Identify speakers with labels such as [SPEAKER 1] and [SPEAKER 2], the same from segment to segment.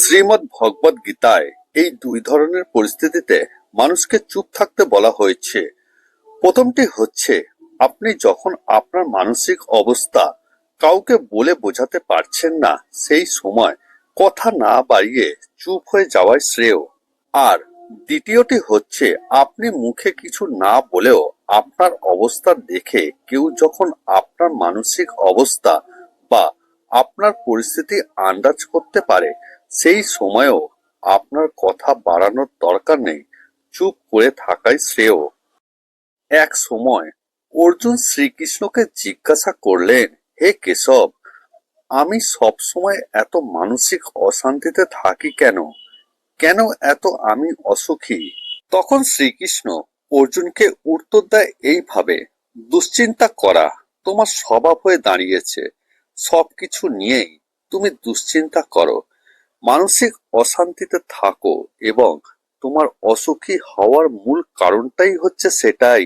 [SPEAKER 1] শ্রীমদ্ ভগবদ গীতায় এই দুই ধরনের পরিস্থিতিতে মানুষকে চুপ থাকতে বলা হয়েছে। প্রথমটি হচ্ছে, আপনি যখন আপনার মানসিক অবস্থা কাউকে বলে বোঝাতে পারছেন না, সেই সময় কথা না বাড়িয়ে চুপ হয়ে যাওয়াই শ্রেয়। আর দ্বিতীয়টি হচ্ছে, আপনি মুখে কিছু না বলেও আপনার অবস্থা দেখে কেউ যখন আপনার মানসিক অবস্থা বা আপনার পরিস্থিতি আন্দাজ করতে পারে সেই সময়েও আপনার কথা বাড়ানোর দরকার নেই, চুপ করে থাকাই শ্রেয়। এক সময় অর্জুন শ্রীকৃষ্ণকে জিজ্ঞাসা করলেন, হে কেশব, আমি সব সময় এত মানসিক অশান্তিতে থাকি কেন? কেন এত আমি অসুখী? তখন শ্রীকৃষ্ণ অর্জুনকে উত্তর দেয় এইভাবে, দুশ্চিন্তা করা, তোমার স্বভাব হয়ে দাঁড়িয়েছে। সবকিছু নিয়েই তুমি দুশ্চিন্তা করো। মানসিক অশান্তিতে থাকো এবং তোমার অসুখী হওয়ার মূল কারণটাই হচ্ছে সেটাই।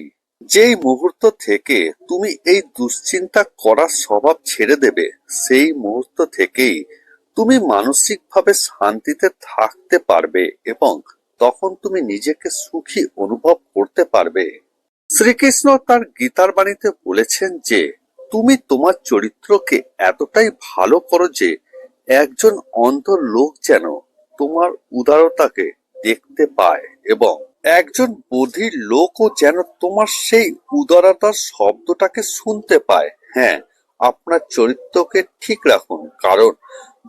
[SPEAKER 1] যেই মুহূর্ত থেকে তুমি এই দুশ্চিন্তা করার স্বভাব ছেড়ে দেবে, সেই মুহূর্ত থেকেই তুমি মানসিকভাবে শান্তিতে থাকতে পারবে এবং তখন তুমি নিজেকে সুখী অনুভব করতে পারবে। শ্রীকৃষ্ণ তার গীতার বাণীতে বলেছেন যে, তুমি তোমার চরিত্রকে এতটাই ভালো করো যে একজন অন্ধ লোক যেন তোমার উদারতাকে দেখতে পায় এবং একজন বধির লোকও যেন তোমার সেই উদারতার শব্দটাকে শুনতে পায়। হ্যাঁ আপনার চরিত্রকে ঠিক রাখুন, কারণ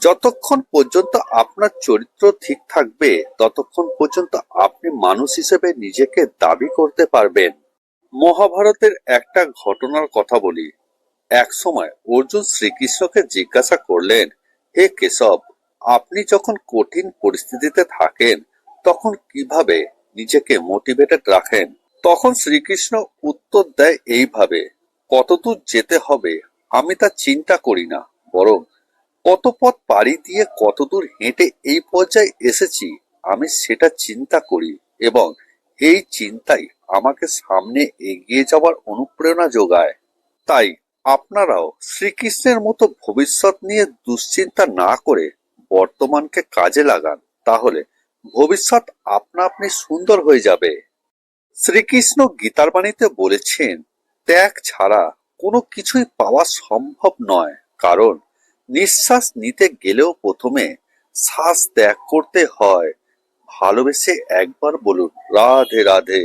[SPEAKER 1] যতক্ষণ পর্যন্ত আপনার চরিত্র ঠিক থাকবে, ততক্ষণ পর্যন্ত আপনি মানুষ হিসেবে নিজেকে দাবি করতে পারবেন। মহাভারতের একটা ঘটনার কথা বলি। এক সময় অর্জুন শ্রীকৃষ্ণকে জিজ্ঞাসা করলেন হে কেশব, আপনি যখন কঠিন পরিস্থিতিতে থাকেন, তখন কীভাবে নিজেকে মোটিভেটেড রাখেন? তখন শ্রীকৃষ্ণ উত্তর দেয় এইভাবে, কতদূর যেতে হবে, আমি তা চিন্তা করি না, বরং কত পথ পাড়ি দিয়ে কতদূর হেঁটে এই পর্যায়ে এসেছি, আমি সেটা চিন্তা করি এবং এই চিন্তাই আমাকে সামনে এগিয়ে যাওয়ার অনুপ্রেরণা যোগায়। তাই আপনারাও শ্রীকৃষ্ণের মতো ভবিষ্যৎ নিয়ে দুশ্চিন্তা না করে বর্তমানকে কাজে লাগান, তাহলে ভবিষ্যৎ আপনা আপনি সুন্দর হয়ে যাবে। শ্রীকৃষ্ণ গীতার বাণীতে বলেছেন, ত্যাগ ছাড়া কোনো কিছুই পাওয়া সম্ভব নয়, কারণ নিঃশ্বাস নিতে গেলেও প্রথমে শ্বাস ত্যাগ করতে হয়। ভালোবেসে একবার বলুন, রাধে রাধে।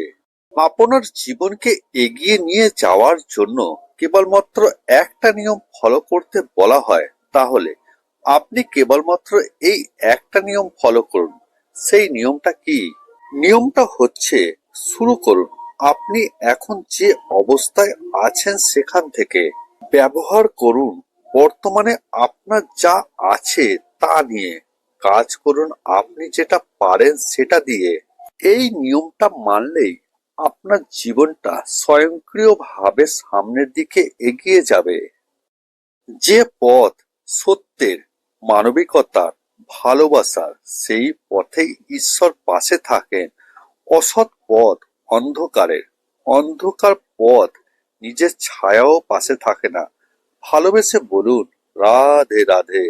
[SPEAKER 1] আপনার জীবনকে এগিয়ে নিয়ে যাওয়ার জন্য কেবলমাত্র একটা নিয়ম ফলো করতে বলা হয়, তাহলে আপনি কেবলমাত্র এই একটা নিয়ম ফলো করুন। সেই নিয়মটা কি? নিয়মটা হচ্ছে শুরু করুন। আপনি এখন যে অবস্থায় আছেন সেখান থেকে ব্যবহার করুন। বর্তমানে আপনার যা আছে তা নিয়ে কাজ করুন। আপনি যেটা পারেন সেটা দিয়ে। এই নিয়মটা মানলেই আপনার জীবনটা স্বয়ংক্রিয়ভাবে সামনের দিকে এগিয়ে যাবে। যে পথ সত্যের, মানবিকতার, ভালোবাসার, সেই পথেই ঈশ্বর পাশে থাকেন। অসৎ পথ অন্ধকারের। অন্ধকার পথ নিজের ছায়াও পাশে থাকে না। ভালোবেসে বলুন, রাধে রাধে।